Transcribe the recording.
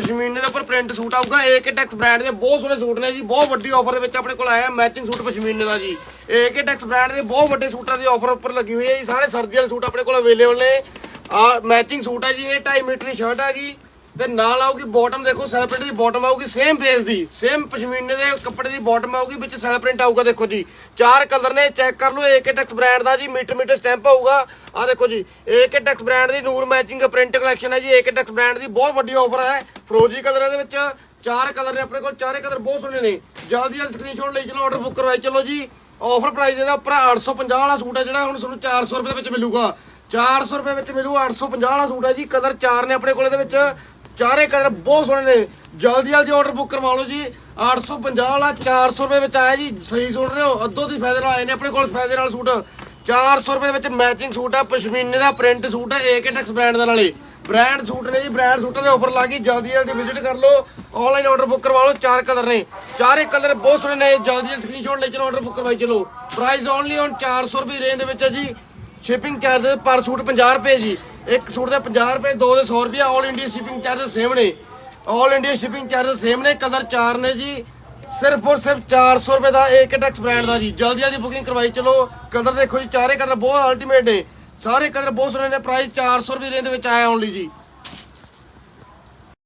ਪਸ਼ਮੀਨੇ ਦੇ ਉੱਪਰ print suit ਆਊਗਾ ਏਕੇ ਟੈਕਸ ਬ੍ਰਾਂਡ ਦੇ ਬਹੁਤ ਸੋਹਣੇ ਸੂਟ ਨੇ ਜੀ, ਬਹੁਤ ਵੱਡੀ ਆਫਰ ਦੇ ਵਿੱਚ ਆਪਣੇ ਕੋਲ ਆਇਆ ਮੈਚਿੰਗ ਸੂਟ ਪਸ਼ਮੀਨੇ ਦਾ ਜੀ। ਏਕੇ ਟੈਕਸ ਬ੍ਰਾਂਡ ਦੇ ਬਹੁਤ ਵੱਡੇ ਸੂਟਾਂ ਦੀ ਆਫਰ ਉੱਪਰ ਲੱਗੀ ਹੋਈ ਹੈ ਜੀ, ਸਾਰੇ ਸਰਦੀ ਵਾਲੇ ਸੂਟ ਆਪਣੇ ਕੋਲ ਅਵੇਲੇਬਲ ਨੇ। ਆ ਮੈਚਿੰਗ ਸੂਟ ਹੈ ਜੀ, ਇਹ 2.5 ਮੀਟਰ ਦੀ ਸ਼ਰਟ ਜੀ ਤੇ ਨਾਲ ਆਊਗੀ ਬਾਟਮ ਦੇਖੋ ਸੈਲਪ੍ਰਿੰਟ ਦੀ ਬਾਟਮ ਆਊਗੀ ਸੇਮ ਫੇਸ ਦੀ ਸੇਮ ਪਸ਼ਮੀਨੇ ਦੇ ਕੱਪੜੇ ਦੀ ਬਾਟਮ ਆਊਗੀ, ਵਿੱਚ ਸੈਲਪ੍ਰਿੰਟ ਆਊਗਾ, ਦੇਖੋ ਜੀ। ਚਾਰ ਕਲਰ ਨੇ ਚੈੱਕ ਕਰ ਲਓ ਏਕੇ ਟੈਕਸ ਬ੍ਰਾਂਡ ਦਾ ਜੀ ਮੀਟਰ ਮੀਟਰ ਸਟੈਂਪ ਆਊਗਾ। ਆ ਦੇਖੋ ਜੀ ਏਕੇ ਟੈਕਸ ਬ੍ਰਾਂਡ ਦੀ ਨੂਰ ਮੈਚਿੰਗ ਪ੍ਰਿੰਟ ਕਲੈਕਸ਼ਨ ਹੈ ਜੀ ਏਕੇ ਟੈਕਸ ਬ੍ਰਾਂਡ ਦੀ ਬਹੁਤ ਵੱਡੀ ਆਫਰ ਹੈ, ਫਰੋਜੀ ਕਲਰਾਂ ਦੇ ਵਿੱਚ। ਚਾਰ ਕਲਰ ਨੇ ਆਪਣੇ ਕੋਲ, ਚਾਰੇ ਕਲਰ ਬਹੁਤ ਸੋਹਣੇ ਨੇ। ਜਲਦੀ ਜਲਦੀ ਸਕਰੀਨਸ਼ਾਟ ਲਈ ਚਲੋ ਆਰਡਰ ਬੁੱਕ ਕਰਵਾਈ ਚਲੋ ਜੀ। ਆਫਰ ਪ੍ਰਾਈਸ ਇਹਦਾ ਉੱਪਰ 850 ਵਾਲਾ ਸੂਟ ਹੈ, ਜਿਹੜਾ ਹੁਣ ਤੁਹਾਨੂੰ 400 ਰੁਪਏ ਦੇ ਵਿੱਚ ਮਿਲੂਗਾ। 400 ਰੁਪਏ ਵਿੱਚ ਮਿਲੂ 850 ਵਾਲਾ ਸੂਟ ਹੈ ਜੀ। ਕਲਰ ਚਾਰ ਨੇ ਆਪਣੇ ਕੋਲ ਇਹਦੇ ਵਿੱਚ। ਚਾਰੇ ਕਲਰ ਬਹੁਤ ਸੋਹਣੇ ਨੇ। ਜਲਦੀ ਜਲਦੀ ਆਰਡਰ ਬੁੱਕ ਕਰਵਾ ਲਓ ਜੀ। 850 ਵਾਲਾ 400 ਰੁਪਏ ਵਿੱਚ ਆਇਆ ਜੀ। ਸਹੀ ਸੁਣ ਰਹੇ ਹੋ? ਅੱਧੋ ਦੀ ਫਾਇਦੇ ਨਾਲ ਆਏ ਨੇ, ਆਪਣੇ ਕੋਲ ਫਾਇਦੇ ਨਾਲ ਸੂਟ। 400 ਰੁਪਏ ਵਿੱਚ ਮੈਚਿੰਗ ਸੂਟ ਆ, ਪਸ਼ਮੀਨੇ ਦਾ ਪ੍ਰਿੰਟ ਸੂਟ ਹੈ ਏਕਟੈਕਸ ਬ੍ਰਾਂਡ ਦੇ ਨਾਲੇ ਬ੍ਰਾਂਡ ਸੂਟ ਨੇ ਜੀ ਬ੍ਰਾਂਡ ਸੂਟਾਂ ਦੇ ਆਫਰ ਲੱਗੀ ਜਲਦੀ ਜਲਦੀ ਵਿਜ਼ਿਟ ਕਰ ਲਓ। ਆਨਲਾਈਨ ਆਰਡਰ ਬੁੱਕ ਕਰਵਾ ਲਓ, ਚਾਰ ਕਲਰ ਨੇ। ਚਾਰੇ ਕਲਰ ਬਹੁਤ ਸੋਹਣੇ ਨੇ, ਜਲਦੀ ਜਲਦੀ ਸਕਰੀਨਸ਼ਾਟ ਲੈ ਚਲੋ ਆਰਡਰ ਬੁੱਕ ਕਰਵਾਈ ਚਲੋ। ਪ੍ਰਾਈਸ ਓਨਲੀ ਔਨ 400 ਰੁਪਏ ਰੇਂਜ ਦੇ ਵਿੱਚ ਹੈ ਜੀ। ਸ਼ਿਪਿੰਗ ਚਾਰजेस ਪਰ ਸੂਟ 50 ਰੁਪਏ ਜੀ। ਇੱਕ ਸੂਟ ਦੇ 50 ਰੁਪਏ, ਦੋ ਦੇ 100 ਰੁਪਏ all India shipping charge same ਨੇ। All India shipping charge same ਨੇ ਕਦਰ ਚਾਰ ਨੇ ਜੀ। ਸਿਰਫ ਔਰ ਸਿਰਫ 400 ਰੁਪਏ ਦਾ ਇੱਕ ਟੈਕਸ ਬ੍ਰਾਂਡ ਦਾ ਜੀ। ਜਲਦੀ ਜਲਦੀ ਬੁਕਿੰਗ ਕਰਵਾਈ, ਚਲੋ ਕਦਰ ਦੇਖੋ ਜੀ, ਚਾਰੇ ਕਦਰ ਬਹੁਤ ਅਲਟੀਮੇਟ ਨੇ। ਸਾਰੇ ਕਦਰ ਬਹੁਤ ਸੋਹਣੇ ਨੇ ਪ੍ਰਾਈਸ 400 ਰੁਪਏ ਰੇਂਜ ਦੇ ਵਿੱਚ ਆਇਆ ਓਨਲੀ ਜੀ।